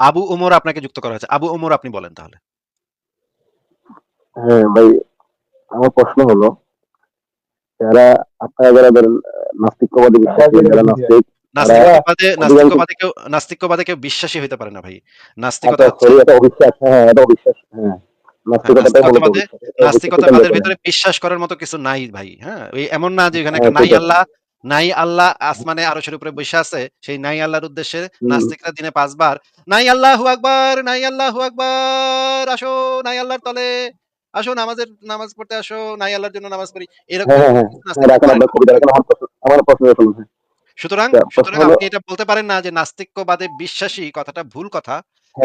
আবু ওমর আপনাকে যুক্ত করা হয়েছে। আবু ওমর আপনি বলেন তাহলে। হ্যাঁ ভাই আমার প্রশ্ন হলো যারা আপনারা যারা ধরেন নাস্তিকবাদী বিশ্বাসী যারা নাস্তিক নাস্তিকবাদে নাস্তিকবাদে কেউ নাস্তিকবাদে কেউ বিশ্বাসী হইতে পারে না ভাই। নাস্তিকতা হচ্ছে এটা অবিশ্বাস হ্যাঁ এটা অবিশ্বাস হ্যাঁ। এটা নাস্তিকতাবাদের ভিতরে বিশ্বাস করার মতো কিছু নাই ভাই হ্যাঁ। এমন না যে এখানে হ্যাঁ, একটা নাই আল্লাহ নাই আল্লাহ আসমানে আরশের উপরে বসে আছে সেই নাই আল্লাহর উদ্দেশ্যে নাস্তিকরা দিনে পাঁচবার নাই আল্লাহু আকবার নাই আল্লাহু আকবার আসো নাই আল্লাহর তলে আসো নামাজের নামাজ পড়তে আসো নাই আল্লাহর জন্য নামাজ পড়ি। এরকম হ্যাঁ হ্যাঁ হ্যাঁ। সুতরাং আচ্ছা, সুতরাং আপনি এটা বলতে পারেন না যে নাস্তিকবাদে বিশ্বাসী কথাটা ভুল কথা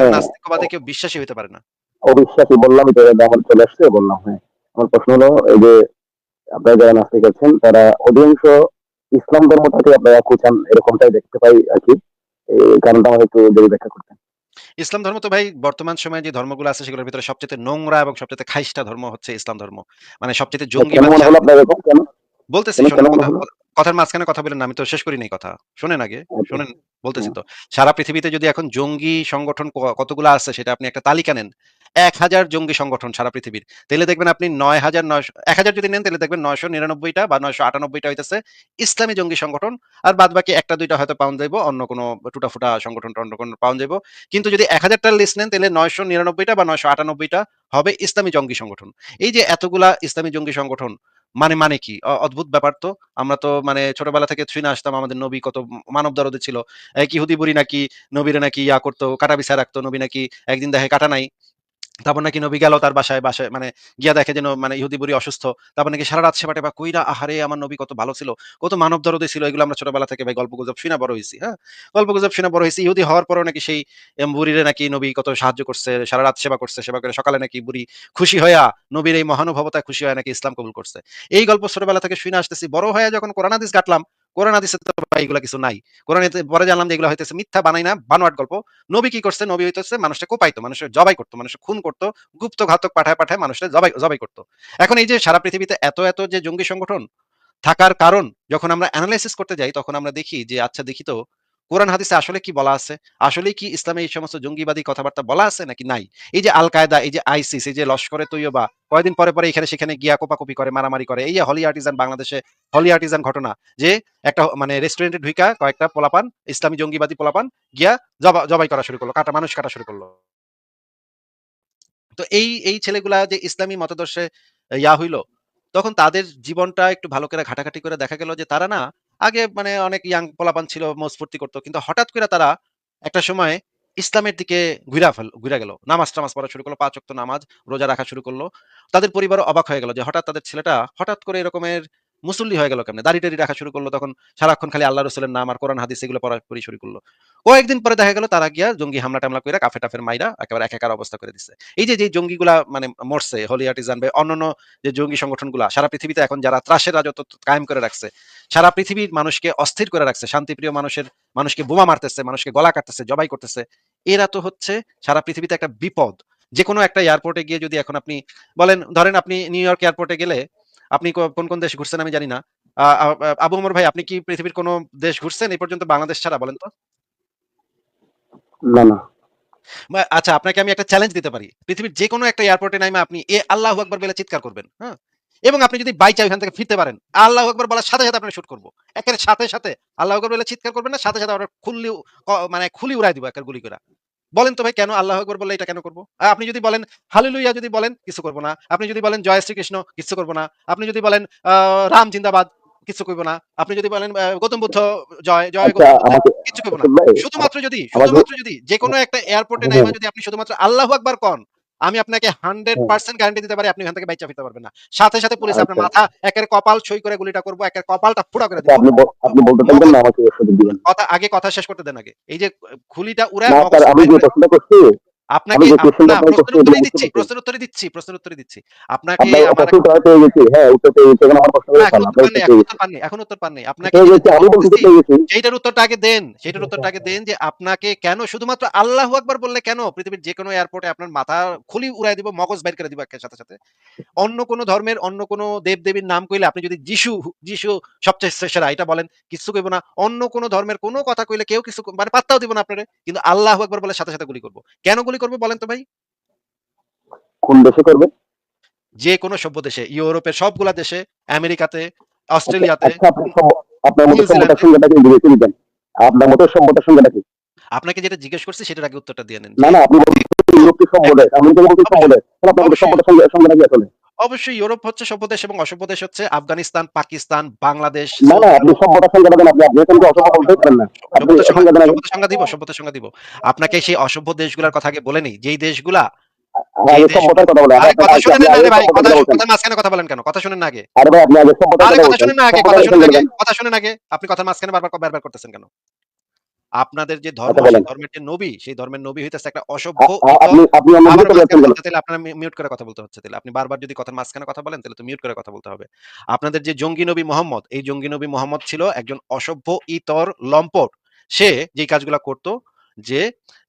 নাস্তিকবাদে কেউ বিশ্বাসী হতে পারে না। অবিশ্বাসী বললামই তো এটা আমার চলে আসছে বললাম হ্যাঁ। আমার প্রশ্ন হলো এই যে আপনারা যারা নাস্তিক আছেন তারা অধিকাংশ ইসলাম ধর্মটাকে আপনারা খুঁচান এরকমটাই দেখতে পাই আর কি। কারণটা আমাকে একটু যদি ব্যাখ্যা করতেন। ইসলাম ধর্ম তো ভাই বর্তমান সময়ে যে ধর্মগুলো আছে সেগুলোর ভিতরে সবচেয়ে নোংরা এবং সবচেয়ে খাইষ্টা ধর্ম হচ্ছে ইসলাম ধর্ম। মানে সবচেয়ে জঙ্গি বলতেছি? কথার মাঝখানে কথা বলেন না আমি তো শেষ করি নাই কথা। শোনেন আগে আচ্ছা। শোনেন বলতেছি তো। সারা পৃথিবীতে যদি এখন জঙ্গি সংগঠন কতগুলো আছে সেটা আপনি একটা তালিকা নেন। এক হাজার জঙ্গি সংগঠন সারা পৃথিবীর। তাহলে দেখবেন আপনি নয় হাজার নয়শো, এক হাজার যদি নেন, তাহলে দেখবেন নয়শো নিরানব্বইটা বা নয়শো আটানব্বইটা হইতেছে ইসলামী জঙ্গি সংগঠন। আর বাদ বাকি একটা, দুইটা হয়তো পাউন্ড যাইব, অন্য কোনো টুটা ফুটা সংগঠন অন্য কোনো পাউন্ড যাইব। কিন্তু যদি এক হাজারটার লিস্ট নেন, তাহলে নয়শো নিরানব্বইটা বা নয়শো আটানব্বইটা হবে ইসলামী জঙ্গি সংগঠন। এই যে এতগুলা ইসলামী জঙ্গি সংগঠন মানে মানে কি? অদ্ভুত ব্যাপার তো। আমরা তো মানে ছোটবেলা থেকে শুনে আসতাম, আমাদের নবী কত মানব দরদে ছিল। এক ইহুদি বুড়ি নাকি, নবীরে নাকি ইয়া করতো, কাটা বিছায় রাখতো, নবী নাকি একদিন দেখে কাটা নাই। তারপর নাকি নবী গেল তার বাসায় বাসায় মানে গিয়া দেখে যেন মানে ইহুদি বুড়ি অসুস্থ। তারপর নাকি সারা রাত সেবা টেবা কইরা আহারে আমার নবী কত ভালো ছিল, কত মানব দরদে ছিল, এগুলো আমরা ছোটবেলা থেকে ভাই গল্প গুজব শুনে বড় হয়েছি হ্যাঁ? গল্প গুজব শুনে বড় হয়েছি ইহুদি হওয়ার পরও নাকি সেই বুড়িরে নাকি নবী কত সাহায্য করছে, সারা রাত সেবা করছে, সেবা করে সকালে নাকি বুড়ি খুশি হইয়া, নবীর এই মহানুভবতায় খুশি হয়ে নাকি ইসলাম কবুল করছে। এই গল্প ছোটবেলা থেকে শুনে আসতেছি, বড় হয়ে যখন কোরআন হাদিস কাটলাম কোরআন, হাদিসে তো ভাই এগুলা কিছু নাই। কোরআনে পরে জানলাম যে এগুলো হইতেছে মিথ্যা, বানাই না, বানোয়াট গল্প। নবী কি করছে? নবী হইতেছে মানুষকে কোপাইতো, মানুষের জবাই করতো, মানুষের খুন করতো, গুপ্ত ঘাতক পাঠায় পাঠায় মানুষের জবাই জবাই করতো। এখন এই যে সারা পৃথিবীতে এত এত যে জঙ্গি সংগঠন থাকার কারণ, যখন আমরা অ্যানালাইসিস করতে যাই, তখন আমরা দেখি যে আচ্ছা দেখি তো, কোরআন, হাদিসে আসলে কি বলা আছে? আসলে কি ইসলামে এই সমস্ত জঙ্গিবাদী কথাবার্তা বলা আছে নাকি নাই? এই যে আল কায়দা এই যে আইসিস, এই যে লস্করে তৈয়বা কয়দিন পরে পরে এখানে সেখানে গিয়া কোপাকুপি করে, মারামারি করে। এই হলি আর্টিজান বাংলাদেশে, হলি আর্টিজান ঘটনা, যে একটা মানে রেস্টুরেন্টে ঢুইকা কয়েকটা পোলাপান, ইসলামী জঙ্গিবাদী পোলাপান গিয়া জবা- জবাই করা শুরু করল, কাটা মানুষ কাটা শুরু করল। তো এই এই ছেলেগুলা যে ইসলামী মতাদর্শে ইয়া হইল, তখন তাদের জীবনটা একটু ভালো করে ঘাটাঘাটি করে দেখা গেল যে তারা না, আগে মানে অনেক ইয়াং পোলাপান ছিল মৌজ ফুর্তি করতো, কিন্তু হঠাৎ করে তারা একটা সময় ইসলামের দিকে ঘুরা ফেল, ঘুরা গেল। নামাজ টামাজ পড়া শুরু করল, পাঁচ অক্ত নামাজ, রোজা রাখা শুরু করল। তাদের পরিবার অবাক হয়ে গেল যে হঠাৎ তাদের ছেলেটা হঠাৎ করে এরকমের মুসল্লি হয়ে গেল কেমনে? দাড়ি টাড়ি রাখা শুরু করল, তখন সারাক্ষণ খালি আল্লাহ রসুলের নাম আর কোরআন, হাদিস এগুলো পড়া পড়ি শুরু করল। কয়েকদিন পরে দেখা গেল তারা গিয়া জঙ্গি হামলা টামলা করে কাফে টাফের মাইরা একেবারে একাকার অবস্থা করে দিচ্ছে এই যে যে জঙ্গিগুলা মানে মরছে হলি আর্টিজান বা অন্যান্য যে জঙ্গি সংগঠনগুলা, সারা পৃথিবীতে এখন যারা ত্রাসের রাজত্ব কায়েম করে রাখছে, সারা পৃথিবীর মানুষকে অস্থির করে রাখছে, শান্তিপ্রিয় মানুষের, মানুষকে বোমা মারতেছে, মানুষকে গলা কাটতেছে, জবাই করতেছে, এরা তো হচ্ছে সারা পৃথিবীতে একটা বিপদ। যে কোনো একটা এয়ারপোর্টে গিয়ে যদি এখন আপনি, বলেন, ধরেন আপনি নিউ ইয়র্ক এয়ারপোর্টে গেলে আপনি কোন কোন দেশ ঘুরছেন আমি জানি না। আবু ওমর ভাই আপনি কি পৃথিবীর কোনো দেশ ঘুরছেন? এই পর্যন্ত বাংলাদেশ ছাড়া বলেন তো। না না। আচ্ছা আপনাকে আমি একটা চ্যালেঞ্জ দিতে পারি। পৃথিবীর যে কোনো একটা এয়ারপোর্টে নাইমা আপনি এ আল্লাহ আকবর বলে চিৎকার করবেন হ্যাঁ? এবং আপনি যদি বাই চাই ওখান থেকে ফিরতে পারেন আল্লাহ আকবর বলার সাথে সাথে আপনি শুট করব। একের সাথে সাথে আল্লাহ আকবর বলে চিৎকার করবেন না সাথে সাথে আমরা খুললি মানে খুলি উড়াই দিব একের গুলি করে। বলেন তো ভাই কেন আল্লাহ আকবর বললে এটা কেন করব? আর আপনি যদি বলেন হালিলুইয়া যদি বলেন কিছু করব না। আপনি যদি বলেন জয় শ্রীকৃষ্ণ কিছু করব না। আপনি যদি বলেন আহ, রাম জিন্দাবাদ কিছু করব না। আপনি যদি বলেন গৌতম বুদ্ধ জয় জয় আচ্ছা কিছু করব না। শুধুমাত্র যদি শুধুমাত্র যদি যে কোনো একটা এয়ারপোর্টে নাই যদি আপনি শুধুমাত্র আল্লাহ আকবার কন আমি আপনাকে হান্ড্রেড পার্সেন্ট গ্যারান্টি দিতে পারি আপনি এখান থেকে বাইচা ফিরতে পারবেন না। সাথে সাথে পুলিশ আপনার আচ্ছা। মাথা একের কপাল সই করে গুলিটা করব একের কপালটা ফুড়া করে আচ্ছা, আপনি আপনি বলতে না আমাকে কথা আগে কথা শেষ করতে দেন আগে। এই যে খুলিটা উড়ায় স্যার আমি যে প্রশ্নটা করছি আপনাকে যে প্রশ্নের এটা দিচ্ছি, প্রশ্নের উত্তরই দিচ্ছি, প্রশ্নের উত্তরই দিচ্ছি। আপনাকে আমার পেয়ে গেছি হ্যাঁ উত্তর পেয়ে গেছি এখন আমার প্রশ্ন উত্তর পাননি, এখন উত্তর উত্তর। আপনাকে সেইটার উত্তরটা আগে দেন। সেইটার উত্তরটা আগে দেন যে আপনাকে কেন শুধুমাত্র আল্লাহু আকবার বললে কেন পৃথিবীর যেকোনো এয়ারপোর্টে আপনার মাথা খুলি উড়ায় দিব, মগজ বাইর করে দিব একের সাথে, সাথে। অন্য কোন ধর্মের অন্য কোন দেব-দেবীর নাম কইলে আপনি যদি যিশু, যিশু সবচেয়ে সেরা এটা বলেন, কিছু কইব না। অন্য কোন ধর্মের কোন কথা কইলে কেউ কিছু মানে পাত্তাও দিব না আপনারে। কিন্তু আল্লাহু আকবার বলে সাথে, সাথে গুলি করব। কেন গুলি করবে বলেন তো ভাই? কোন দেশে করবে যে কোনো সভ্য দেশে, ইউরোপের সবগুলা দেশে, আমেরিকাতে, অস্ট্রেলিয়াতে, আপনার মতো সভ্যতার নিউজিল্যান্ডে সংজ্ঞাটা কি আপনার মতো সভ্যতার সংজ্ঞাটা কি আপনাকে যেটা জিজ্ঞেস করছি সেটার আগে উত্তরটা দিয়ে নেন। না না আপনি ইউরোপীয় সভ্য দেশ তো বলতে সভ্য দেশ তাহলে আপনার মতো সভ্যতার সঙ্গে সংজ্ঞাটা কি আসলে অবশ্যই ইউরোপ হচ্ছে সভ্য দেশ এবং অসভ্য দেশ হচ্ছে আফগানিস্তান, পাকিস্তান, বাংলাদেশ, না না আপনি সভ্যতার সংজ্ঞাটা দেন আপনি আপনি এখানে অসভ্য বলতেই পারেন না সভ্যতার সংজ্ঞা দিব, সভ্যতার সংজ্ঞা দিব। আপনাকে সেই অসভ্য দেশগুলোর কথা আগে বলে নেই। যেই দেশগুলা কথা বলেন আপনি- কথার মাঝখানে কেন? কথা শুনেন আগে। কথা শুনেন আগে, কথা শুনেন আগে, আপনি কথার বারবার বারবার করতেছেন কেন? আপনাদের যে ধর্ম, আচ্ছা, সেই ধর্মের যে নবী, সেই ধর্মের নবী হইতেছে একটা অসভ্য, তাইলে আপনার মিউট করে কথা বলতে হচ্ছে তাইলে। আপনি বারবার যদি কথার মাঝখানে কথা বলেন তাহলে তো মিউট করে কথা বলতে হবে। আপনাদের যে জঙ্গি নবী মোহাম্মদ, এই জঙ্গি নবী মোহাম্মদ ছিল একজন অসভ্য, ইতর, লম্পট। সে যেই কাজগুলা করত যে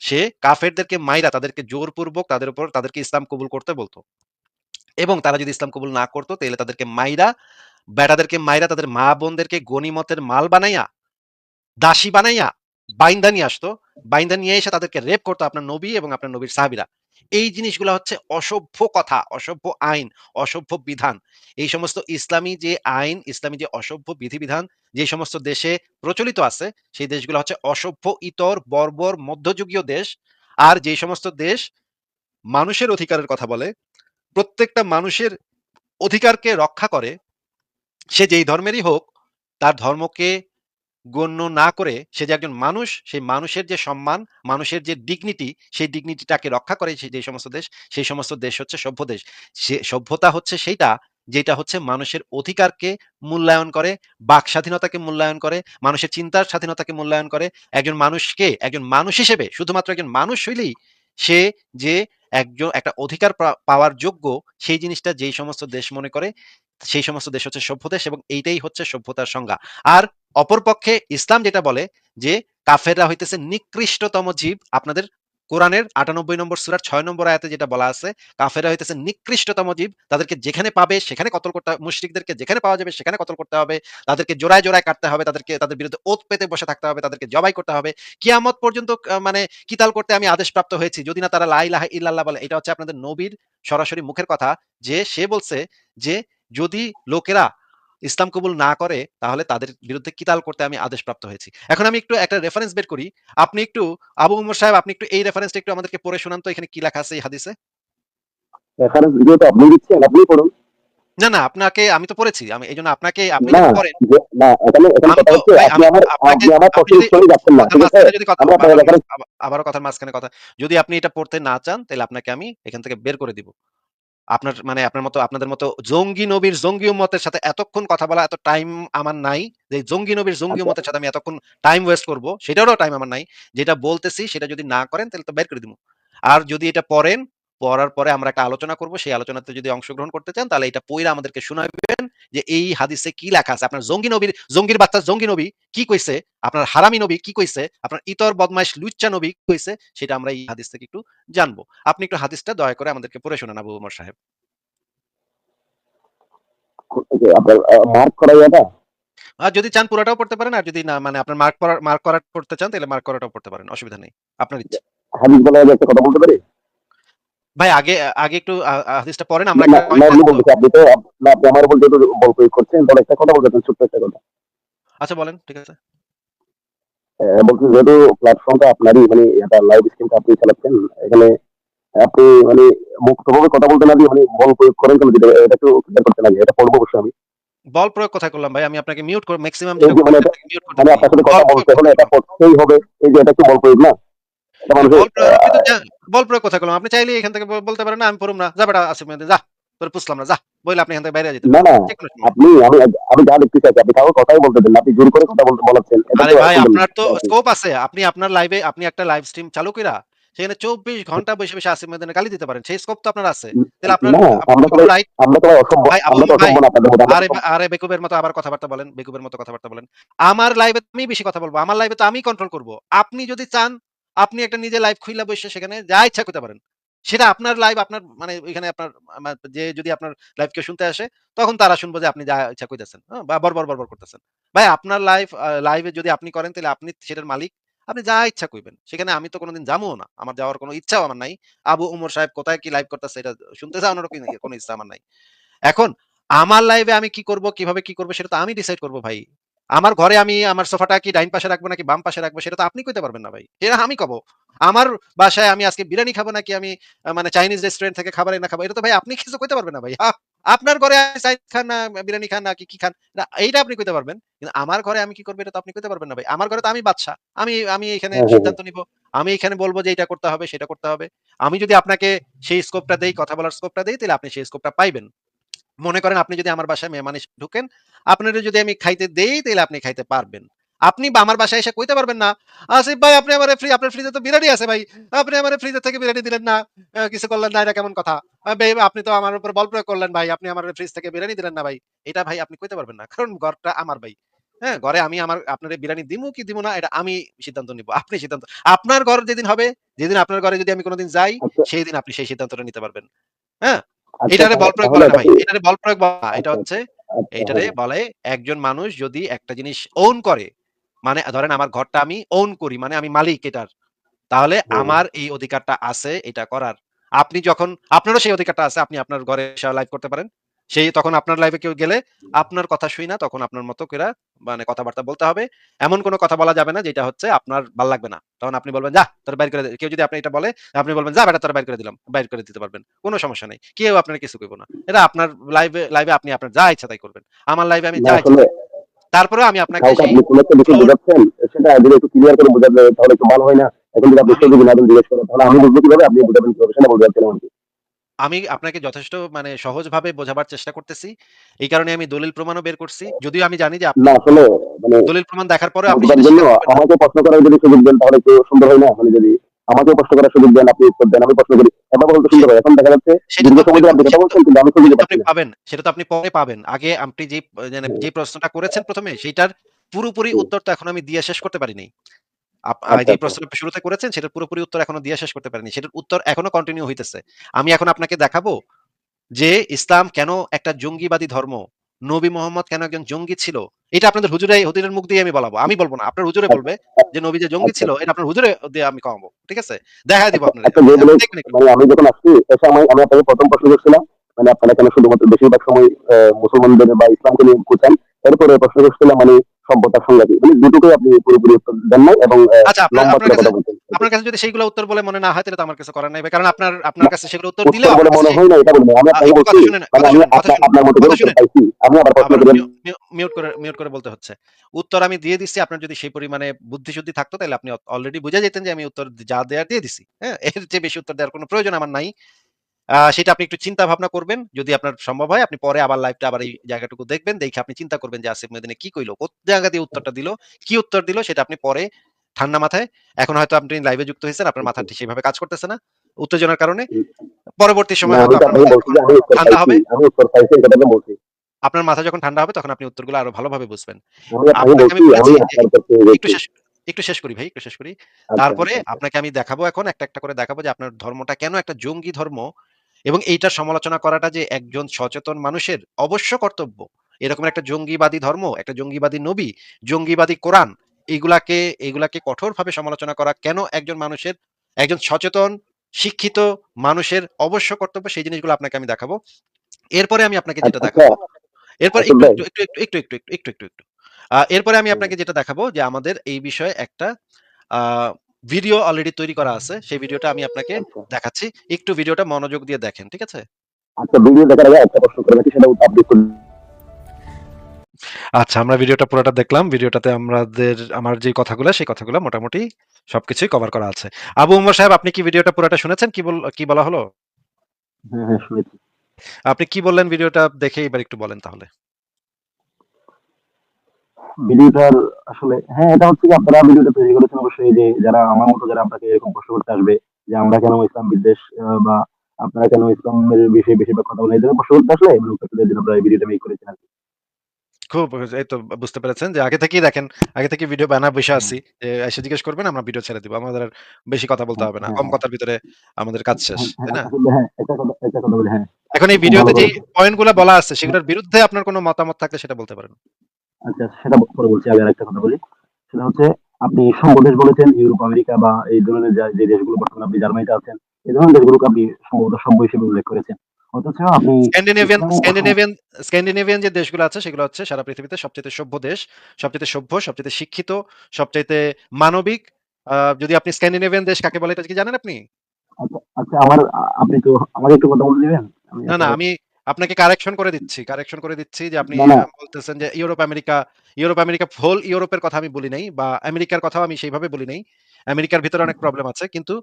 সে কাফেরদেরকে মাইরা তাদেরকে জোরপূর্বক তাদের উপর তাদেরকে ইসলাম কবুল করতে বলতো। এবং তারা যদি ইসলাম কবুল না করতো তাহলে তাদেরকে মাইরা বেটাদেরকে মাইরা তাদের মা বোনদেরকে গনিমতের মাল বানাইয়া দাসী বানাইয়া বাইন্দা নিয়ে আসতো। বাইন্দা নিয়ে এসে তাদেরকে রেপ করতো আপনার নবী এবং আপনার নবীর সাহাবীরা। এই জিনিসগুলো হচ্ছে অসভ্য কথা, অসভ্য আইন, অসভ্য বিধান। এই সমস্ত ইসলামী যে আইন, ইসলামী যে অসভ্য বিধিবিধান, যে সমস্ত দেশে প্রচলিত আছে, সেই দেশগুলো হচ্ছে অসভ্য, ইতর, বর্বর, মধ্যযুগীয় দেশ। আর যে সমস্ত দেশ মানুষের অধিকারের কথা বলে, প্রত্যেকটা মানুষের অধিকারকে রক্ষা করে, সে যেই ধর্মেরই হোক, তার ধর্মকে গণ্য না করে সে যে একজন মানুষ, সেই মানুষের যে সম্মান, মানুষের যে ডিগনিটি সেই ডিগনিটিটাকে রক্ষা করে যে সমস্ত দেশ, সেই সমস্ত দেশ হচ্ছে সভ্য দেশ। সে সভ্যতা হচ্ছে সেইটা যেটা হচ্ছে মানুষের অধিকারকে মূল্যায়ন করে, বাক স্বাধীনতাকে মূল্যায়ন করে, মানুষের চিন্তার স্বাধীনতাকে মূল্যায়ন করে। একজন মানুষকে, একজন মানুষ হিসেবে, শুধুমাত্র একজন মানুষ হইলেই সে যে একজন, একটা অধিকার পাওয়ার যোগ্য, সেই জিনিসটা যেই সমস্ত দেশ মনে করে, সেই সমস্ত দেশ হচ্ছে সভ্য দেশ এবং এইটাই হচ্ছে সভ্যতার সংজ্ঞা। আর অপরপক্ষে ইসলাম যেটা বলে যে কাফেররা হইতেছে নিকৃষ্টতম জীব, আপনাদের কোরআনের আটানব্বই নম্বর সুরার ছয় নম্বর আয়াতে যেটা বলা আছে, কাফেররা হইতেছে নিকৃষ্টতম জীব, তাদেরকে যেখানে পাবে সেখানে কতল করতে হবে, মুশরিকদেরকে যেখানে পাওয়া যাবে সেখানে কতল করতে হবে, তাদেরকে জোড়ায় জোড়ায় কাটতে হবে, তাদেরকে, তাদের বিরুদ্ধে ওত পেতে বসে থাকতে হবে, তাদেরকে জবাই করতে হবে। কিয়ামত পর্যন্ত মানে কিতাল করতে আমি আদেশ প্রাপ্ত হয়েছি, যদি না তারা লাই লাহা ইল্লাল্লাহ বলে। এটা হচ্ছে আপনাদের নবীর সরাসরি মুখের কথা, যে সে বলছে যে যদি লোকেরা ইসলাম কবুল না করে তাহলে তাদের বিরুদ্ধে কিতাল করতে আমি আদেশ প্রাপ্ত হয়েছি? এখন আমি একটু একটা রেফারেন্স বের করি। আপনি একটু আবু উমর সাহেব আপনি একটু এই রেফারেন্সটা একটু আমাদেরকে পড়ে শোনান তো এখানে কি লেখা আছে এই হাদিসে? এখানে যেহেতু আপনি দিচ্ছেন আপনি করুন না না আপনাকে আমি তো পড়েছি আমি এই জন্য আপনাকে আপনি না যদি না এখানে এখানে কথা হচ্ছে আপনি আমার আপনি আমার প্রশ্নের যদি যাচ্ছেন না ঠিক আছে? যদি কথা আমরা আপনার আবারও ব্যাপারে আবার- আবারও কথার মাঝখানে কথা যদি আপনি এটা পড়তে না চান তাহলে আপনাকে আমি এখান থেকে বের করে দিব। আপনার মানে আপনার মতো আপনাদের মতো জঙ্গি নবীর জঙ্গি উম্মতের সাথে এতক্ষণ কথা বলা এত টাইম আমার নাই। যে জঙ্গি নবীর জঙ্গি মতের উম্মতের সাথে আমি এতক্ষণ টাইম ওয়েস্ট করব সেটারও টাইম আমার নাই। যেটা বলতেছি সেটা যদি না করেন তাহলে তো বের করে দিব। আর যদি এটা পড়েন পড়ার পরে আমরা একটা আলোচনা করব সেই আলোচনাতে যদি অংশগ্রহণ করতে চান তাহলে এটা পইরা আমাদেরকে শোনাবেন যে এই হাদিসে কি লেখা আছে। আপনার জঙ্গি নবীর জঙ্গির বাচ্চা জঙ্গি নবী কি কইছে? আপনার হারামি নবী কি কইছে? আপনার ইতর বদমাইশ লুচ্চা নবী কি কইছে? সেটা আমরা এই হাদিস থেকে একটু জানব। আপনি একটু হাদিসটা দয়া করে আমাদেরকে পড়ে শোনান আবু উমর সাহেব। আপনার মার্ক করা এটা? আর যদি চান পুরোটাও পড়তে পারেন আর যদি না মানে আপনার মার্ক করার মার্ক করা পড়তে চান তাহলে মার্ক করাটাও পড়তে পারেন অসুবিধা নেই আপনার ইচ্ছা। হাদিস বলা একটা কথা বলতে পারি? ভাই আগে আগে একটু হাদিসটা পড়েন আমরা একটা আপনি তো আপনি আমার বলতে তো বল প্রয়োগ করছেন তাহলে একটা কথা বলতে ছোট্ট একটা কথা। আচ্ছা বলেন ঠিক আছে। বলছি যেহেতু প্ল্যাটফর্মটা আপনারই মানে এটা লাইভ স্ট্রিমটা আপনি চালাচ্ছেন এখানে আপনি মানে মুক্তভাবে কথা বলতে না দিয়ে মানে বল প্রয়োগ করেন কেন? যেটা এটা একটু ক্লিয়ার করতে লাগে এটা পড়ব অবশ্যই আমি। বল প্রয়োগ কথা করলাম ভাই আমি আপনাকে মিউট করে ম্যাক্সিমাম মানে মানে। আপনার সাথে কথা বল বলতে হলে এটা করতেই হবে। এই যে এটা কি বল প্রয়োগ না? বল প্রয়োগ কথা বললাম আপনি চাইলে এখান থেকে বলতে পারেন না আমি পড়ুম না যা বেটা আসিফ যা তোর পুছলাম না যা বইলে আপনি এখান থেকে বাইরে যেতে না না যে কোনো সময়। আপনি আমি আমি যা দেখতে চাইছি আপনি কারও কথাই বলতে দেন আপনি জোর করে কথা বলতে বলাচ্ছেন আরে ভাই আপনার তো স্কোপ আছে আপনি আপনার লাইভে আপনি একটা লাইভ স্ট্রিম চালু কইরা সেখানে ২৪ ঘণ্টা বসে, বসে আসিফ মহিউদ্দিনের গালি দিতে পারেন। সেই স্কোপ তো আপনার আছে। তাহলে আপনার আরে আরে বেকুবের মতো আবার কথাবার্তা বলেন, বেকুবের মতো কথাবার্তা বলেন। আমার লাইভে আমি বেশি কথা বলব। আমার লাইভে তো আমিই কন্ট্রোল করব। আপনি যদি চান, আপনি একটা নিজে লাইভ খুইলা বইসা সেখানে যা ইচ্ছা কইতে পারেন। সেটা আপনার লাইভ আপনার মানে ওইখানে আপনার যে যদি আপনার লাইভ কেউ শুনতে আসে, তখন তারা শুনবে যে আপনি যা ইচ্ছা কইতেছেন। হ্যাঁ? বা বড়বড়, বড়বড় করতেছেন। ভাই আপনার লাইভ লাইভে যদি আপনি করেন তাইলে আপনি সেটার মালিক। আপনি যা ইচ্ছা কইবেন। সেখানে আমি তো কোনদিন যাব না। আমার যাওয়ার কোনো ইচ্ছাও আমার নাই। আবু উমর সাহেব কোথায় কি লাইভ করতেছে এটা শুনতে যাওয়ারও কি কোন ইচ্ছা আমার নাই। এখন আমার লাইভে আমি কি করব, কীভাবে কি করব সেটা তো আমি ডিসাইড করব ভাই। আমার ঘরে আমি আমার সোফাটা কি ডাইন পাশে রাখব নাকি বাম পাশে রাখব সেটা তো আপনি কইতে পারবেন না ভাই। সেটা আমি কব। আমার বাসায় আমি আজকে বিরিয়ানি খাব নাকি আমি মানে চাইনিজ রেস্টুরেন্ট থেকে খাবার এনে খাব। এটা তো ভাই আপনি কিছু কইতে পারবেন না ভাই। আপনার ঘরে চাইনিজ খান না বিরিয়ানি খান না কি কি খান না এইটা আপনি কইতে পারবেন। কিন্তু আমার ঘরে আমি কি করব এটা তো আপনি কইতে পারবেন না ভাই। আমার ঘরে তো আমি বাচ্চা আমি আমি এখানে হ্যাঁ, হ্যাঁ, হ্যাঁ। সিদ্ধান্ত নিব। আমি এখানে বলব যে এটা করতে হবে, সেটা করতে হবে। আমি যদি আপনাকে সেই স্কোপটা দেই, কথা বলার স্কোপটা দেই তাহলে আপনি সেই স্কোপটা পাইবেন। মনে করেন আপনি যদি আমার বাসায় মেহমান হিসেবে ঢুকেন, আপনারে যদি আমি খাইতে দেই তাইলে আপনি খাইতে পারবেন। আপনি আমার বাসায় এসে কইতে পারবেন না, "আসিফ ভাই আপনি আমারে ফ্রি আপনার ফ্রিজে তো বিরিয়ানি আছে ভাই। আপনি আমারে ফ্রিজের থেকে বিরিয়ানি দিলেন না। কিছু করলেন না এটা কেমন কথা? আপনি তো আমার উপর বল প্রয়োগ করলেন ভাই। আপনি আমারে ফ্রিজ থেকে বিরিয়ানি দিলেন না ভাই।" এটা ভাই আপনি কইতে পারবেন না। কারণ ঘরটা আমার ভাই। হ্যাঁ? ঘরে আমি আমার আপনার বিরিয়ানি দিমু কি দিমু না এটা আমি সিদ্ধান্ত নিব। আপনি সিদ্ধান্ত আপনার ঘর যেদিন হবে, যেদিন আপনার ঘরে যদি আমি কোনদিন যাই, আচ্ছা, সেই দিন আপনি সেই সিদ্ধান্তটা নিতে পারবেন। হ্যাঁ? আচ্ছা এটারে বল প্রয়োগ বলে না ভাই। এটারে বল প্রয়োগ বলে এটা আচ্ছা, হচ্ছে আচ্ছা হ্যাঁ। বলে একজন মানুষ যদি একটা জিনিস ওন করে, মানে ধরেন আমার ঘরটা আমি ওন করি মানে আমি মালিক এটার। তাহলে আমার এই অধিকারটা আছে এটা করার। আপনি যখন আপনারও সেই অধিকারটা আছে আপনি আপনার ঘরে লাইভ করতে পারেন। সেই তখন আপনার লাইভে কেউ গেলে আপনার কথা শুই না তখন আপনার মতো কইরা মানে কথাবার্তা বলতে হবে। এমন কোন কথা বলা যাবে না যেটা হচ্ছে আপনার ভালো লাগবে না। তখন আপনি বলবেন, "যাহ! তোরে বাইর করে কেউ যদি আপনি এটা বলে আপনি বলবেন, "যা বেটা তোরে বাইর করে দিলাম।" বাইর করে দিতে পারবেন। কোন সমস্যা নাই। কেউ আপনার কিছু কইব না। এটা আপনার লাইভে লাইভে আপনি আপনার যা ইচ্ছা তাই করবেন। আমার লাইভে আমি যা ইচ্ছা করব। তারপরেও আমি আপনাকে আপনি কোন একটা বিষয় বোঝাচ্ছেন, সেটা যদি একটু ক্লিয়ার করে বোঝালে তাহলে একটু ভালো হয় না? এখন যদি আপনি আমি উত্তর না জিজ্ঞেস করেন, তাহলে আমি বুঝব কীভাবে? আপনি বুঝাবেন কীভাবে? সেটা বলতে আরকি। আমি আপনাকে যথেষ্ট মানে সহজভাবে বোঝাবার চেষ্টা করতেছি। এই কারণে আমি দলিল প্রমাণও বের করছি। যদিও আমি জানি যে আপনি না আসলে মানে দলিল প্রমাণ দেখার পরেও আপনি। আমাকে প্রশ্ন করার যদি সুযোগ দেন তাহলে একটু সুন্দর হয় না? মানে যদি আমাকেও প্রশ্ন করার সুযোগ দেন, আপনি উত্তর দেন, আমি প্রশ্ন করি। এভাবে বলতে সুন্দর হয়। এখন দেখা যাচ্ছে দীর্ঘ সময় ধরে আপনি কথা বলছেন কিন্তু আমি সুযোগ আপনি পাবেন। সেটা তো আপনি পরে পাবেন। আগে আপনি যে মানে যে প্রশ্নটা করেছেন প্রথমে সেটার পুরোপুরি। উত্তর তো এখন আমি দিয়ে শেষ করতে পারি আচ্ছা, যেই আচ্ছা। প্রশ্নটা শুরুতে করেছেন সেটার পুরোপুরি উত্তর এখনও দিয়ে শেষ করতে পারিনি। সেটার উত্তর এখনও কন্টিনিউ হইতেছে। আমি এখন আপনাকে দেখাবো যে ইসলাম কেন একটা জঙ্গিবাদী ধর্ম? নবী মোহাম্মদ কেন একজন জঙ্গি ছিল? এটা আপনাদের হুজুরে হুজুরের মুখ দিয়ে আমি বলাবো। আমি বলব না। আপনার হুজুরে বলবে যে নবী যে জঙ্গি আচ্ছা, ছিল এটা আপনার হুজুরে দিয়ে আমি কমাবো ঠিক আছে? দেখায় দিব আপনারে। আপনি যে আপনি বলে দেখবেন একটু। মানে আমি যখন আসছি এসে আমি আমি আপনাকে ১ম প্রশ্ন করছিলাম, মানে আপনারা কেন শুধুমাত্র বেশিরভাগ সময় মুসলমানদের বা ইসলামকে নিয়ে খোঁচান? এরপরে প্রশ্ন করছিলাম মানে সভ্যতার সংজ্ঞা মানে দুটোকেই আপনি পুরোপুরি উত্তর দেন নাই এবং আচ্ছা আপনার কাছে যদি সেইগুলো উত্তর বলে মনে না হয় তাহলে তো আমার কিছু করার নাই কারণ আপনার আপনার কাছে সেগুলো উত্তর দিলেও বলে মনে হয় না এটা বলি নাই। আমি আপনাকে বলছি মানে আমি আপনার মতো করে পাইছি। আমি আবার প্রশ্ন মিউট করে মিউট করে বলতে হচ্ছে। উত্তর আমি দিয়ে দিচ্ছি। আপনার যদি সেই পরিমাণে বুদ্ধি-শুদ্ধি থাকতো তাইলে আপনি অলরেডি বুঝে যেতেন যে আমি উত্তর যা দেয়ার দিয়ে দিছি। হ্যাঁ? এর চেয়ে বেশি উত্তর দেওয়ার কোন প্রয়োজন আমার নাই। সেটা আপনি একটু চিন্তা ভাবনা করবেন। যদি আপনার সম্ভব হয় আপনি পরে আবার লাইভটা আবার এই জায়গাটুকু দেখবেন। দেখে আপনি চিন্তা করবেন যে আসিফ মহিউদ্দিন কি কইলো? কোন জায়গা দিয়ে উত্তরটা দিল? কি উত্তর দিল? সেটা আপনি পরে ঠান্ডা মাথায় এখন হয়তো আপনি লাইভে যুক্ত হয়েছেন। আপনার মাথা ঠিক সেভাবে কাজ করতেছে না। উত্তেজনার কারণে। পরবর্তী সময়ে ঠান্ডা হবে। আপনার মাথা যখন ঠান্ডা হবে তখন আপনি উত্তরগুলো আরও ভালোভাবে বুঝবেন। শেষ একটু শেষ করি ভাই, একটু শেষ করি। আচ্ছা, তারপরে আচ্ছা, আচ্ছা। আপনাকে আমি দেখাবো এখন একটা, একটা করে দেখাবো যে আপনার ধর্মটা কেন একটা জঙ্গি ধর্ম এবং এইটা সমালোচনা করাটা যে একজন সচেতন মানুষের অবশ্য কর্তব্য। এরকম একটা জঙ্গিবাদী ধর্ম, একটা জঙ্গিবাদী নবী, জঙ্গিবাদী কোরআন এগুলাকে এগুলাকে কঠোরভাবে সমালোচনা করা কেন একজন মানুষের একজন সচেতন শিক্ষিত মানুষের অবশ্য কর্তব্য সেই জিনিসগুলো আপনাকে আমি দেখাবো। এরপরে আমি আপনাকে যেটা আচ্ছা, আচ্ছা দেখাবো এরপর একটু, একটু, একটু, একটু, একটু, একটু, একটু, একটু, একটু, এরপরে আমি আপনাকে যেটা দেখাবো যে আমাদের এই বিষয়ে একটা ভিডিও অলরেডি তৈরি করা আছে। সেই ভিডিওটা আমি আপনাকে আচ্ছা। দেখাচ্ছি। একটু ভিডিওটা মনোযোগ দিয়ে দেখেন। ঠিক আছে? আচ্ছা ভিডিও দেখার আগে একটা প্রশ্ন করে সেটা আপনি একটু আচ্ছা আমরা ভিডিওটা পুরোটা দেখলাম। ভিডিওটাতে আমাদের আমার যে কথাগুলা সেই কথাগুলা মোটামুটি সবকিছুই কভার করা আছে। আবু উমর সাহেব আপনি কি ভিডিওটা পুরোটা শুনেছেন? কি বল কি বলা হলো? হ্যাঁ, হ্যাঁ শুনেছি। আপনি কি বললেন ভিডিওটা দেখে এবার একটু বলেন তাহলে। ভিডিওটার আসলে হ্যাঁ, এটা হচ্ছে আপনারা ভিডিওটা তৈরি করেছেন অবশ্যই যে যারা আমার মতো যারা আপনাকে এরকম প্রশ্ন করতে আসবে যে আমরা কেন ইসলাম বিদ্বেষ বা আপনারা কেন ইসলামের বিষয়ে বেশিরভাগ কথা বলেন এই ধরনের প্রশ্ন করতে আসলে মানে উত্তর এই ভিডিওটা মেক করেছেন আর কি। খুব এই তো বুঝতে পেরেছেন যে আগে থেকেই দেখেন, আগে থেকে ভিডিও বানায় বইসা আছি। যে এসে জিজ্ঞেস করবেন আমরা ভিডিও ছেড়ে দিব। আমাদের আর বেশি কথা বলতে হ্যাঁ, হবে না। হ্যাঁ, কম হ্যাঁ। কথার ভিতরে আমাদের কাজ শেষ। তাই না? এখন এই ভিডিওতে যে বলেছেন। পয়েন্টগুলা বলা আছে সেগুলোর বিরুদ্ধে আপনার কোনো মতামত থাকলে সেটা বলতে পারেন। আচ্ছা সেটা পরে বলছি আগে আরেকটা কথা বলি সেটা হচ্ছে আপনি সম্ভব দেশ বলেছেন ইউরোপ আমেরিকা বা এই ধরনের যে দেশগুলো বর্তমানে আপনি জার্মানিতে আছেন এই ধরনের দেশগুলোকে আপনি সম্ভবত সভ্য হিসেবে উল্লেখ করেছেন অথচ আপনি স্ক্যান্ডিনেভিয়ান স্ক্যান্ডিনেভিয়ান স্ক্যান্ডিনেভিয়ান যে দেশগুলো আছে সেগুলো হচ্ছে সারা পৃথিবীতে সবচেয়ে সভ্য দেশ, সবচেয়ে সভ্য, সবচেয়ে শিক্ষিত, সবচাইতে মানবিক। যদি আপনি স্ক্যান্ডিনেভিয়ান দেশ কাকে বলে এটা কি জানেন আপনি? আচ্ছা আচ্ছা আমার আপনি তো আমাকে একটু কথা বলতে দিবেন না, না আমি আপনাকে কারেকশন করে দিচ্ছি। কারেকশন করে দিচ্ছি যে আপনি বলতেছেন যে Europe, America, Europe, America whole ইউরোপের কথা আমি বলি নাই বা আমেরিকার কথাও আমি সেইভাবে বলি নাই। আমেরিকার ভিতরে অনেক প্রবলেম আছে। কিন্তু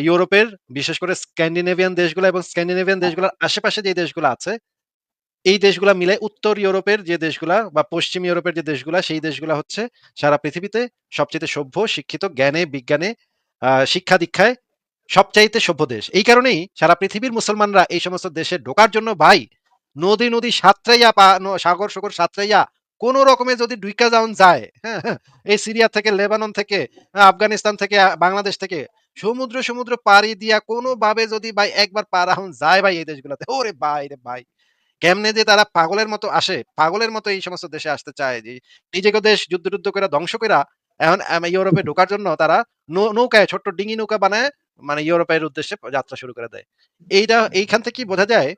ইউরোপের বিশেষ করে স্ক্যান্ডিনেভিয়ান দেশগুলো এবং স্ক্যান্ডিনেভিয়ান দেশগুলোর আশেপাশে যে দেশগুলো আছে, এই দেশগুলা মিলে উত্তর ইউরোপের যে দেশগুলা বা পশ্চিম ইউরোপের যে দেশগুলা সেই দেশগুলা হচ্ছে সারা পৃথিবীতে সবচেয়ে সভ্য, শিক্ষিত, জ্ঞানে, বিজ্ঞানে, আ শিক্ষা-দীক্ষায় সবচাইতে সভ্য দেশ। এই কারণেই সারা পৃথিবীর মুসলমানরা এই সমস্ত দেশে ঢোকার জন্য ভাই নদী, নদী সাঁতরাইয়া সাগর, সাগর সাঁতরাইয়া কোন রকমে যদি ডুইকা যাওন যায়, হ্যাঁ, হ্যাঁ, এই সিরিয়া থেকে, লেবানন থেকে, আফগানিস্তান থেকে, বাংলাদেশ থেকে সমুদ্র, সমুদ্র পাড়ি দিয়া কোনভাবে যদি ভাই একবার পার হন যায় ভাই এই দেশগুলাতে, ওরে ভাই রে ভাই! কেমনে যে তারা পাগলের মতো আসে, পাগলের মতো এই সমস্ত দেশে আসতে চায় যে নিজেকে দেশ যুদ্ধ-টুদ্ধ করে ধ্বংস কইরা এখন ইউরোপে ঢোকার জন্য তারা নৌকায় ছোট্ট ডিঙি নৌকা বানায় মানে ইউরোপের উদ্দেশ্যে যাত্রা শুরু করে দেয়। এইটা এইখান থেকেই বোঝা যায়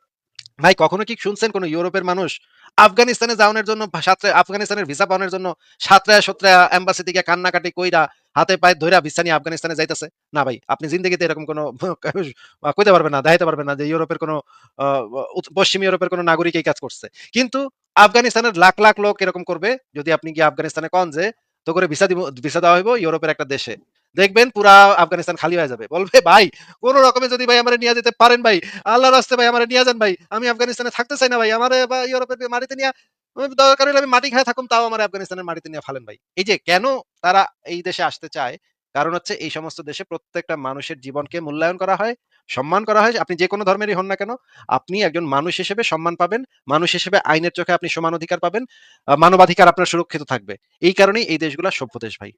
ভাই কখনো কি শুনছেন কোন ইউরোপের মানুষ আফগানিস্তানে যাওনের জন্য ভা আফগানিস্তানের ভিসা পাওয়ার জন্য সাঁতরায়া সুতরায়া এম্বাসি থেকে কান্নাকাটি কইরা হাতে পায়ে ধইরা ভিসা নিয়ে আফগানিস্তানে যাইতেছে। না ভাই, আপনি জিন্দেগিতে এরকম কোন কইতে পারবেন না, দেখাইতে পারবেন না যে ইউরোপের কোন পশ্চিম ইউরোপের কোনো নাগরিক এই কাজ করছে। কিন্তু আফগানিস্তানের লাখ, লাখ লোক এরকম করবে যদি আপনি গিয়ে আফগানিস্তানে কন যে তো করে ভিসা দিব ভিসা দেওয়া হইব ইউরোপের একটা দেশে। দেখবেন পুরা আফগানিস্তান খালি হয়ে যাবে। বলবে ভাই কোন রকমে যদি ভাই আমারে নিয়া যেতে পারেন ভাই, আল্লাহর রাস্তে ভাই আমারে নিয়া যান ভাই। আমি আফগানিস্তানে থাকতে চাই না ভাই। আমারে ইউরোপের মাটিতে নিয়া দরকার হলে আমি মাটি খায়া থাকুম তাও আমারে আফগানিস্তানের মাটিতে নিয়ে ফালেন ভাই। এই যে কেন তারা এই দেশে আসতে চায়? কারণ হচ্ছে এই সমস্ত দেশে প্রত্যেকটা মানুষের জীবনকে মূল্যায়ন করা হয়, সম্মান করা হয়। আপনি যে কোন ধর্মেরই হন না কেন, আপনি একজন মানুষ হিসেবে সম্মান পাবেন। মানুষ হিসেবে আইনের চোখে আপনি সমান অধিকার পাবেন। মানবাধিকার আপনার সুরক্ষিত থাকবে। এই কারণেই এই দেশগুলা সভ্য দেশ ভাই।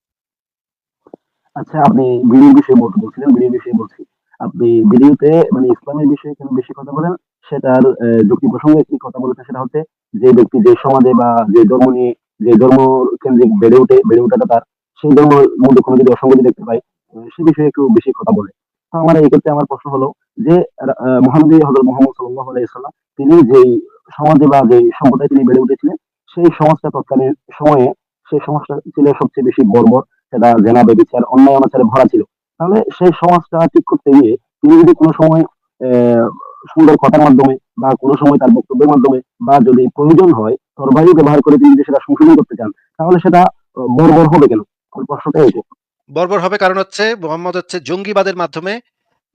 আচ্ছা আপনি ভিডিওর বিষয়ে বলতে বলছিলেন, ভিডিওর বিষয়ে বলছি। আপনি ভিডিওতে মানে ইসলামের বিষয়ে কেন বেশি কথা বলেন, সেটার যুক্তি প্রসঙ্গে একটি কথা বলেছেন সেটা হচ্ছে যে ব্যক্তি যে সমাজে বা যে ধর্ম নিয়ে যে ধর্ম কেন্দ্রিক বেড়ে ওঠে, বেড়ে ওঠাটা তার সেই ধর্মের মধ্যে কোনো যদি অসঙ্গতি দেখতে পাই সে বিষয়ে একটু বেশি কথা বলে। তো আমার এই ক্ষেত্রে আমার প্রশ্ন হলো যে মহানবী হযরত মুহাম্মদ সাল্লাল্লাহু আলাইহি ওয়াসাল্লাম তিনি যেই সমাজে বা যেই সম্প্রদায় তিনি বেড়ে উঠেছিলেন, সেই সমাজটা তৎকালীন সময়ে সেই সমাজটা ছিল সবচেয়ে বেশি বর্বর। সেটা জেনা, ব্যভিচার, অন্যায় অনাচারে ভরা ছিল। তাহলে সেই সমাজটা ঠিক করতে গিয়ে তিনি যদি কোনো সময় সুন্দর কথার মাধ্যমে বা কোনো সময় তার বক্তব্যের মাধ্যমে বা যদি প্রয়োজন হয় তরবারি ব্যবহার করে তিনি যদি সেটা সংশোধন করতে চান, তাহলে সেটা বর্বর হবে কেন? প্রশ্নটা বর্বর হবে কারণ হচ্ছে মোহাম্মদ হচ্ছে জঙ্গিবাদের মাধ্যমে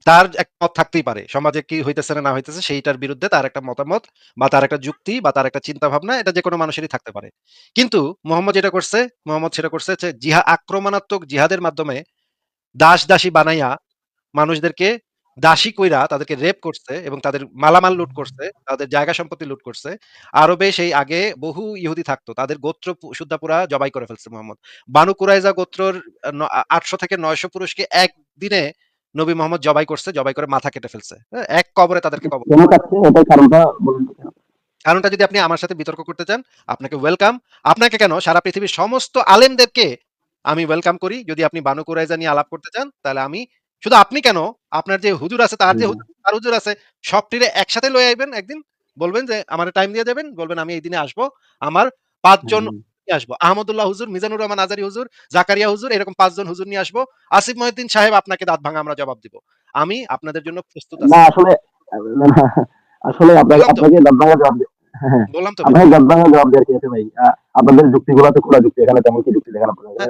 তার এক মত থাকতেই পারে। সমাজে কি হইতেছে না, হইতেছে সেইটার বিরুদ্ধে তার একটা মতামত বা তার একটা যুক্তি বা তার একটা চিন্তা ভাবনা এটা যেকোনো মানুষেরই থাকতে পারে। কিন্তু মোহাম্মদ যেটা করছে, মোহাম্মদ সেটা করছে হচ্ছে জিহা আক্রমণাত্মক জিহাদের মাধ্যমে দাস-দাসী বানাইয়া মানুষদেরকে দাসী কইরা তাদেরকে রেপ করছে এবং তাদের মালামাল লুট করছে, তাদের জায়গা সম্পত্তি লুট করছে। আরবে সেই আগে বহু ইহুদি থাকতো। তাদের গোত্র পু সুদ্ধা পুরা জবাই করে ফেলছে মোহাম্মদ। বানু কুরাইজা গোত্রর আটশো থেকে ৯০০ পুরুষকে একদিনে নবী মোহাম্মদ জবাই করছে, জবাই করে মাথা কেটে ফেলছে। হ্যাঁ? এক কবরে তাদেরকে কবর কারণটা যদি আপনি আমার সাথে বিতর্ক করতে চান, আপনাকে ওয়েলকাম। আপনাকে কেন সারা পৃথিবীর সমস্ত আলেমদেরকে আমি ওয়েলকাম করি। যদি আপনি বানু কুরাইজা নিয়ে আলাপ করতে চান, তাহলে আমি শুধু আপনি কেন, আপনার যে হুজুর আছে, তার যে হুজুর, তার হুজুর আছে, সবটিরে একসাথে লইয়া আইবেন একদিন। বলবেন যে আমারে টাইম দিয়ে দেবেন বলবেন আমি এই দিনে আসব। আমার ৫ জন হুম। নিয়ে আসব। আহমদুল্লাহ হুজুর, মিজানুর রহমান আজারি হুজুর, জাকারিয়া হুজুর এরকম ৫ জন হুজুর নিয়ে আসব। আসিফ মহিউদ্দিন সাহেব আপনাকে দাঁত ভাঙা আমরা জবাব দিব। আমি আপনাদের জন্য প্রস্তুত না আছি। আসলে আসলে আপনাকে আপনাকে দাঁত ভাঙা জবাব দে হ্যাঁ, হ্যাঁ। বললাম তো আপনাকে দাঁত ভাঙা জবাব দেওয়ার কি আছে ভাই? আপনাদের যুক্তিগুলো তো খোলা যুক্তি এখানে তেমন কি যুক্তি দেখানো হ্যাঁ,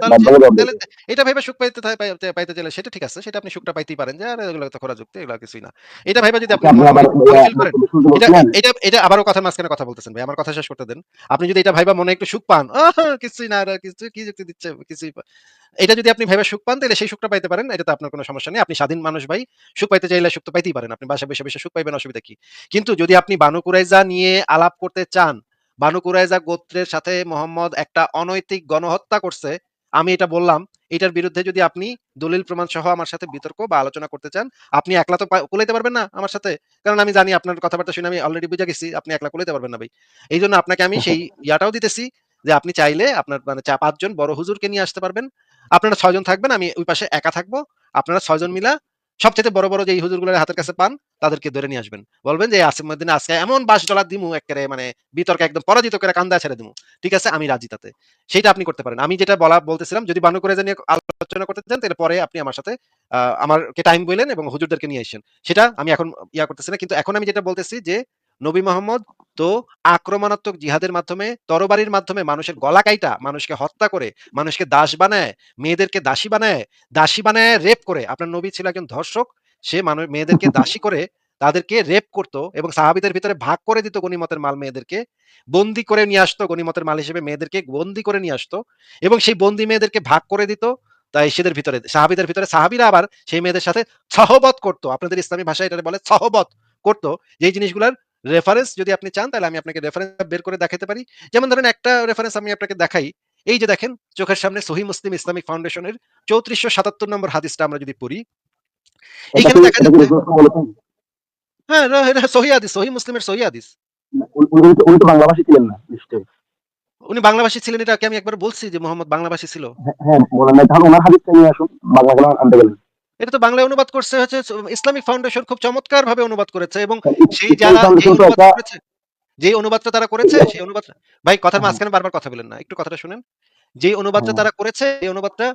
এটা ভেবে সুখ পাইতে পাইতে পাইতে চাইলে সেটা ঠিক আছে সেটা আপনি সুখটা পাইতেই পারেন যে এগুলো তো খোরা যুক্তি এগুলো কিছুই না। এটা ভেবে যদি আপনি মনে এটা এটা আবারও কথার মাঝখানে কথা বলতেছেন ভাই আমার কথা শেষ করতে দেন। আপনি যদি এটা ভাইবা মনে একটু সুখ পান কিছুই না কিছু কি যুক্তি দিচ্ছে কিছুই এটা যদি আপনি ভেবে সুখ পান তাহলে সেই সুখটা পাইতে পারেন এটা তো আপনার কোনো সমস্যা নেই। আপনি স্বাধীন মানুষ ভাই সুখ পাইতে চাইলে সুখ তো পাইতেই পারেন। আপনি বাসায় বসে বসে সুখ পাইবেন অসুবিধা কি? কিন্তু যদি আপনি বানু কুরাইজা নিয়ে আলাপ করতে চান বানু কুরাইজা গোত্রের সাথে মোহাম্মদ একটা অনৈতিক গণহত্যা করছে, আমি এটা বললাম, এটার বিরুদ্ধে যদি আপনি দলিল প্রমাণ সহ আমার সাথে বিতর্ক বা আলোচনা করতে চান, আপনি একলা তো কুলাইতে পারবেন না আমার সাথে। কারণ আমি জানি আপনার কথাবার্তা শুনে আমি অলরেডি বুঝে গেছি, আপনি একলা কুলাইতে পারবেন না ভাই। এই জন্য আপনাকে আমি সেই ইয়াটাও দিতেছি যে আপনি চাইলে আপনার মানে চা পাঁচজন বড় হুজুরকে নিয়ে আসতে পারবেন। আপনারা ছয়জন থাকবেন, আমি ওই পাশে একা থাকব। আপনারা ছয়জন মিলা সবচেয়ে বড় বড় যে হুজুরগুলোর হাতের কাছে পান তাদেরকে ধরে নিয়ে আসবেন। বলবেন যে আসিম মদিনে আজকে এমন বাস ডলার দিমু, একেবারে মানে বিতর্কে একদম পরাজিত করে কান্দা ছেড়ে দিমু। ঠিক আছে, আমি রাজি তাতে। সেটা আপনি করতে পারেন। আমি যেটা বলা, বলতেছিলাম, যদি বানু করে জানিয়ে আলোচনা করতে চান, তাহলে পরে আপনি আমার সাথে আমারকে টাইম বললেন এবং হুজুরদেরকে নিয়ে আসেন। সেটা আমি এখন ইয়া করতেছি না, কিন্তু এখন আমি যেটা বলতেছি যে, নবী মোহাম্মদ তো আক্রমণাত্মক জিহাদের মাধ্যমে, তরবারির মাধ্যমে মানুষের গলা কাইটা, মানুষকে হত্যা করে, মানুষকে দাস বানায়, মেয়েদেরকে দাসী বানায় দাসী বানায় রেপ করে। আপনার নবী ছিল একজন ধর্ষক সে মানুষ মেয়েদেরকে দাসী করে তাদেরকে রেপ করতো এবং সাহাবিদের ভিতরে ভাগ করে দিত গনিমতের মাল মেয়েদেরকে, বন্দি করে নিয়ে আসতো গনিমতের মাল হিসেবে মেয়েদেরকে, বন্দি করে নিয়ে আসতো এবং সেই বন্দি মেয়েদেরকে ভাগ করে দিত। তাই সেদের ভিতরে, সাহাবিদের ভিতরে সাহাবিরা আবার সেই মেয়েদের সাথে সহবত করতো। আপনাদের ইসলামী ভাষায় এটা বলে সহবত করতো। যেই জিনিসগুলোর রেফারেন্স যদি আপনি চান, তাহলে আমি আপনাকে রেফারেন্স বের করে দেখাতে পারি। যেমন ধরেন একটা রেফারেন্স আমি আপনাকে দেখাই। এই যে দেখেন, চোখের সামনে সহি মুসলিম ইসলামিক ফাউন্ডেশনের চৌত্রিশশো সাতাত্তর নম্বর হাদিসটা আমরা যদি পড়ি। এইখানে দেখা যাচ্ছে হ্যাঁ এটা সহি হাদিস সহি মুসলিমের সহি হাদিস। উনি তো বাংলাভাষী ছিলেন না নিশ্চয়ই। উনি বাংলাভাষী ছিলেন এটা কি আমি একবার বলছি যে মোহাম্মদ বাংলাভাষী ছিল। হ্যাঁ, হ্যাঁ ওনার হাদিসটা নিয়ে আসুন বাংলা আনতে গেলেন এটা তো বাংলায় অনুবাদ করছে হচ্ছে ইসলামিক ফাউন্ডেশন খুব চমৎকার ভাবে অনুবাদ করেছে এবং সেই যারা যে অনুবাদ করেছে যে অনুবাদটা তারা করেছে সেই অনুবাদ ভাই কথার মাঝখানে বারবার কথা বলেন না একটু কথাটা শুনেন। যে অনুবাদটা হ্যাঁ। তারা করেছে এই অনুবাদটা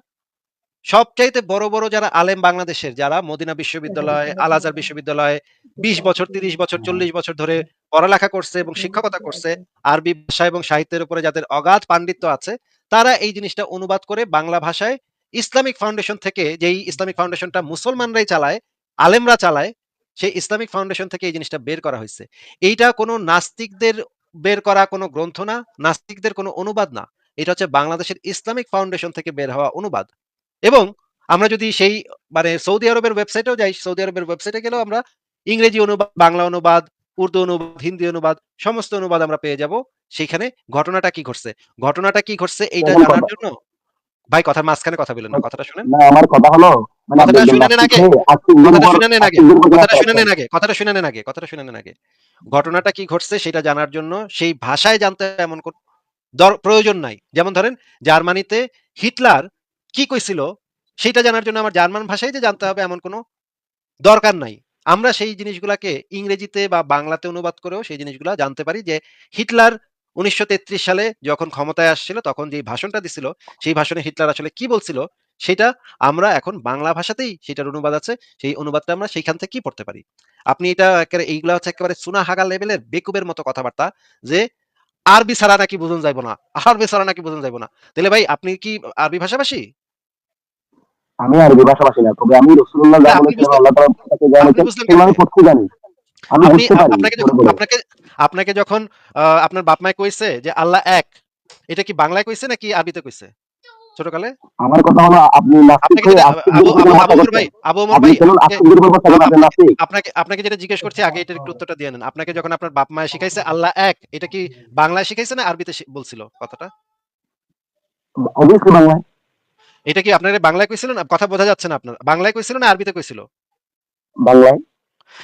সবচাইতে বড় বড় যারা আলেম বাংলাদেশের যারা মদিনা বিশ্ববিদ্যালয় আল আজহার বিশ্ববিদ্যালয় বিশ বছর তিরিশ বছর চল্লিশ বছর ধরে পড়ালেখা করছে এবং শিক্ষকতা করছে আরবি ভাষা এবং সাহিত্যের উপরে যাদের অগাধ পাণ্ডিত্য আছে তারা এই জিনিসটা অনুবাদ করে বাংলা ভাষায় ইসলামিক ফাউন্ডেশন থেকে যেই ইসলামিক ফাউন্ডেশনটা মুসলমানরাই চালায় আলেমরা চালায় সেই ইসলামিক ফাউন্ডেশন থেকে এই জিনিসটা বের করা হয়েছে। এইটা কোনো নাস্তিকদের বের করা কোনো গ্রন্থ না নাস্তিকদের কোনো অনুবাদ না। এটা হচ্ছে বাংলাদেশের ইসলামিক ফাউন্ডেশন থেকে বের হওয়া অনুবাদ। এবং আমরা যদি সেই মানে সৌদি আরবের ওয়েবসাইটেও যাই সৌদি আরবের ওয়েবসাইটে গেলেও আমরা ইংরেজি অনুবাদ বাংলা অনুবাদ উর্দু অনুবাদ হিন্দি অনুবাদ সমস্ত অনুবাদ আমরা পেয়ে যাব। সেখানে ঘটনাটা কি ঘটছে? ঘটনাটা কি ঘটছে এইটা জানার জন্য? ভাই কথার মাঝখানে কথা বলেন না কথাটা শুনেন। না আমার কথা হলো মানে কথাটা শুনে নেন আগে। কথাটা শুনে নেন আগে। কথাটা শুনে নেন আগে। কথাটা শুনে নেন আগে। কথাটা শুনে নেন আগে। ঘটনাটা কি ঘটছে সেটা জানার জন্য সেই ভাষায় জানতে এমন প্রয়োজন নাই। যেমন ধরেন জার্মানিতে হিটলার কি কইছিল? সেটা জানার জন্য আমার জার্মান ভাষায় যে জানতে হবে এমন কোনো দরকার নাই। আমরা সেই জিনিসগুলাকে ইংরেজিতে বা বাংলাতে অনুবাদ করেও সেই জিনিসগুলা জানতে পারি যে হিটলার উনিশশো তেত্রিশ সালে যখন ক্ষমতায় আসছিল তখন যে ভাষণটা দিছিল, সেই ভাষণে হিটলার আসলে কি বলছিল সেটা আমরা এখন বাংলা ভাষাতেই সেটার অনুবাদ আছে, সেই অনুবাদটা আমরা সেইখান থেকেই পড়তে পারি। আপনি এটা একেবারে, এইগুলা হচ্ছে একেবারে সুনা হাগা লেভেলের বেকুবের মতো কথাবার্তা যে আরবি ছাড়া নাকি বুঝন যাইবো না, আরবি ছাড়া নাকি বুঝন যাইবো না। তাহলে ভাই আপনি কি আরবি ভাষাভাষী? আমি আরবি ভাষাভাষী না তবে আমি রসুল্লাহ যা বলেছেন আল্লাহ তাআলা আমি? পড়তে জানি। আমি বুঝতে পারি আপনাকে। আপনাকে আপনাকে যখন আপনার বাপ মায় কইছে যে আল্লাহ এক এটা কি বাংলায় কইছে নাকি আরবিতে কইছে? ছোটকালে? আমার কথা হলো আপনি। ভাই ভাই আপনাকে- আপনাকে যেটা জিজ্ঞেস করছি আগে এটার একটু উত্তরটা দিয়ে নেন। আপনাকে যখন আপনার বাপ মায় শিখাইছে আল্লাহ এক এটা কি বাংলায় শিখাইছে না আরবিতে বলছিল কথাটা? অবভিয়াসলি বাংলায়। এটা কি আপনারা বাংলায় কইছিল না? কথা বোঝা যাচ্ছে না আপনার। বাংলায় কইছিল না আরবিতে কইছিল? বাংলায়।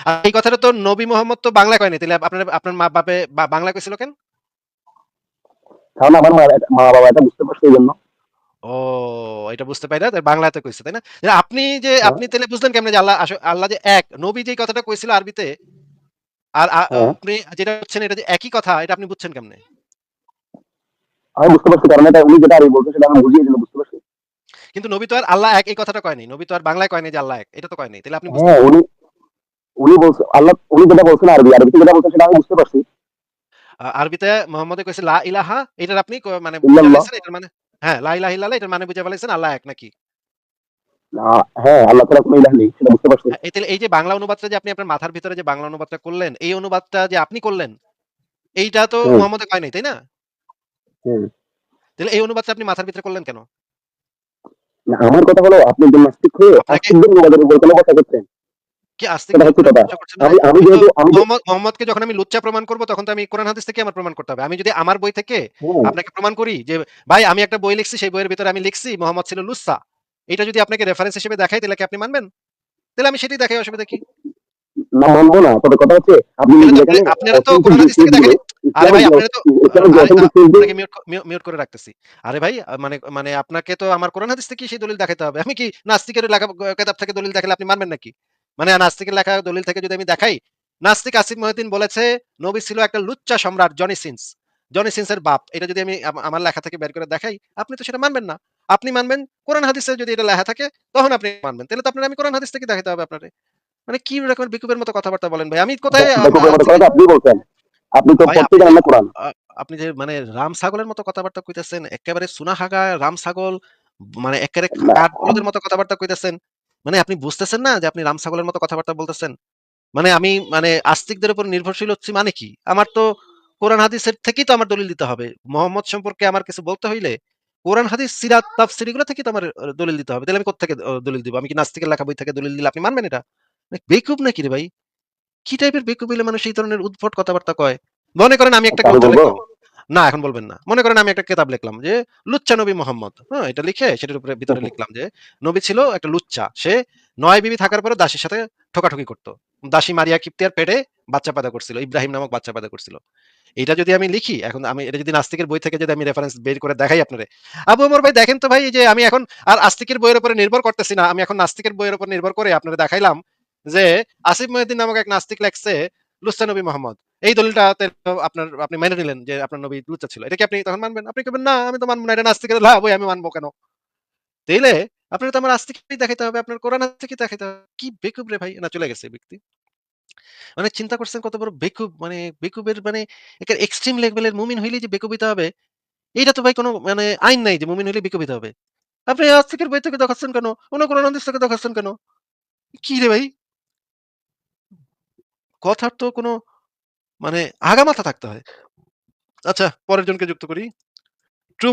আর এই কথাটা তো নবী মোহাম্মদ তো বাংলায় কয়নি? তাহলে আপনার আপনার মা বাপে বাংলা কইছিল কেন? কারণ আমার মা- বাবা এটা বুঝতে পারছে এই জন্য ও এটা বুঝতে পারি না বাংলাতে কইছে তাই না? আপনি যে হ্যাঁ। আপনি তাহলে বুঝলেন কেমনে যে আল্লাহ আল্লাহ যে এক নবী যে কথাটা কইছিল আরবিতে আর হ্যাঁ। আপনি যেটা হচ্ছেন এটা যে একই কথা এটা আপনি বুঝছেন কেমনে? আমি বুঝতে পারছি কারণ এটা উনি যেটা আরবি বলছেন সেটা আমি বুঝিয়ে দিল বুঝতে পারছি? কিন্তু নবী তো আর আল্লাহ এক এই কথাটা কয়নি নবী তো আর বাংলায় কয়নি যে আল্লাহ এক এটা তো কয়নি তাহলে আপনি বুঝতে হ্যাঁ উনি উনি বলছেন আল্লাহ উনি যেটা বলছেন আরবি আরবিতে যেটা বলছেন সেটা আমি বুঝতে পারছি আরবিতে মোহাম্মদে কইছে লা ইলাহা এটার আপনি মানে এটার মানে হ্যাঁ, লা ইলাহা ইল্লাল্লাহ এটার মানে বুঝা ফেলাইছেন আল্লাহ এক নাকি? হ্যাঁ, আল্লাহ ছাড়া কোনো ইলাহ নেই সেটা বুঝতে পারছি। হ্যাঁ, এই যে বাংলা অনুবাদটা যে আপনি আপনার মাথার ভিতরে যে বাংলা অনুবাদটা করলেন, এই অনুবাদটা যে আপনি করলেন, এইটা তো হুম। মোহাম্মদে কয় নাই, তাই না? তাইলে এই অনুবাদটা আপনি মাথার ভিতরে করলেন কেন? না আমার কথা হলো আপনি একজন নাস্তিক হয়ে আস্তিকদের অনুবাদের উপর কোনো কথা। করছেন আমি আমি আমি যেহেতু আমি মোহাম্মদ মোহাম্মদকে যখন আমি লুচ্চা প্রমাণ করব তখন তো আমি কোরআন হাদিস থেকে আমার প্রমাণ করতে হবে। আমি যদি আমার বই থেকে হ্যাঁ, আপনাকে প্রমাণ করি যে ভাই আমি একটা বই লিখছি সেই বইয়ের ভিতরে আমি লিখছি মোহাম্মদ ছিল লুচ্চা। এটা যদি আপনাকে রেফারেন্স হিসেবে দেখাই তাহলে কি আপনি মানবেন? তাহলে আমি সেটাই দেখাই অসুবিধা কি? না মানবো না। তবে কথা হচ্ছে আপনি আপনারা তো কোরআন হাদিস থেকে দেখাই আরে ভাই আপনারা তো আপনাকে মিউট করে রাখতেছি। আরে ভাই মানে মানে আপনাকে তো আমার কোরআন হাদিস থেকে সেই দলিল দেখাইতে হবে। আমি কি নাস্তিকের লেখা কেতাব থেকে দলিল দেখালে আপনি মানবেন নাকি? মানে নাস্তিকের লেখা দলিল থেকে যদি আমি দেখাই, নাস্তিক আসিফ মহিউদ্দিন বলেছে নবী ছিল একটা লুচ্চা সম্রাট জনি সিনস। জনি সিনসের বাপ। এটা যদি আমি আমার লেখা থেকে বের করে দেখাই, আপনি তো সেটা মানবেন না। আপনি মানবেন কোরআন হাদিসে যদি এটা লেখা থাকে তখন আপনি মানবেন। তাহলে তো আপনার আমি কোরআন হাদিস থেকে দেখাইতে হবে আপনারে। মানে কি রকমের বেকুবের মতো কথাবার্তা বলেন ভাই? আমি কোথায় আপনি বলছেন। আপনি তো প্রত্যেক আল্লাহ কোরআন। আপনি যে মানে রাম ছাগলের মতো কথাবার্তা কইতেছেন, এক্কেবারে সুনাহাগা রাম ছাগল মানে এক্কেবারে না, মতো কথাবার্তা কইতেছেন। মানে আপনি বুঝতেছেন না যে আপনি রাম ছাগলের মতো কথাবার্তা বলতেছেন? মানে আমি মানে আস্তিকদের উপর নির্ভরশীল হচ্ছি মানে কি? আমার তো কোরআন হাদিসের থেকেই তো আমার দলিল দিতে হবে। মোহাম্মদ সম্পর্কে আমার কিছু বলতে হইলে কোরআন হাদিস, সিরাত, তাফসীর এগুলো থেকে তো আমার দলিল দিতে হবে। তাহলে আমি কোত্থেকে অ দলিল দিব? আমি কি নাস্তিকের লেখা বই থেকে দলিল দিলে আপনি মানবেন এটা? মানে বেকুব নাকি রে ভাই? কি টাইপের বেকুব হইলে মানুষ এই ধরনের উদ্ভট কথাবার্তা কয়? মনে করেন আমি একটা বলব? লিখলাম। না এখন বলবেন না। মনে করেন আমি একটা কেতাব লিখলাম যে লুচ্চা নবী মোহাম্মদ। হ্যাঁ? এটা লিখে সেটার উপরে ভিতরে লিখলাম যে নবী ছিল একটা লুচ্চা। সে ৯ বিবি থাকার পরেও দাসীর সাথে ঠোকাঠুকি করত। দাসী মারিয়া কিপ্তিয়ার পেটে বাচ্চা পয়দা করছিল। ইব্রাহিম নামক বাচ্চা পয়দা করছিল। এটা যদি আমি লিখি, এখন আমি এটা যদি নাস্তিকের বই থেকে যদি আমি রেফারেন্স বের করে দেখাই আপনারে। আবু ওমর ভাই দেখেন তো ভাই যে আমি এখন আর আস্তিকের বইয়ের উপরে নির্ভর করতেছি না। আমি এখন নাস্তিকের বইয়ের উপর নির্ভর করে আপনারে দেখাইলাম যে আসিফ মহিউদ্দিন নামক এক নাস্তিক লেখছে লুচ্চা নবী মোহাম্মদ। এই দলিলটাতে তো আপনার আপনি মেনে নিলেন যে আপনার নবী লুচ্চা ছিল। এটা কি আপনি তখন মানবেন? আপনি কেবেন "না, আমি তো মানব না। এটা নাস্তিকের লা বই আমি মানবো কেন?" তাইলে আপনার তো আমার আস্তিকই দেখাইতে হবে। আপনার কোরআন থেকে দেখাইতে হবে। কি বেকুব রে ভাই! না চলে গেছে ব্যক্তি। মানে চিন্তা করছেন কত বড় বেকুব মানে বেকুবের মানে একেবারে এক্সট্রিম লেভেলের মুমিন হইলে যে বেকুবিতে হবে, এইটা তো ভাই কোন মানে আইন নাই যে মুমিন হইলে বেকুব হইতে হবে। আপনি আস্তিকের বই থেকে দেখাচ্ছেন কেন? অন্য কোরআন হাদিস থেকে দেখাচ্ছেন কেন? কি রে ভাই? কথার তো কোনো মানে আগামাথা থাকতে হয়। আচ্ছা পরের জনকে যুক্ত করি। ট্রু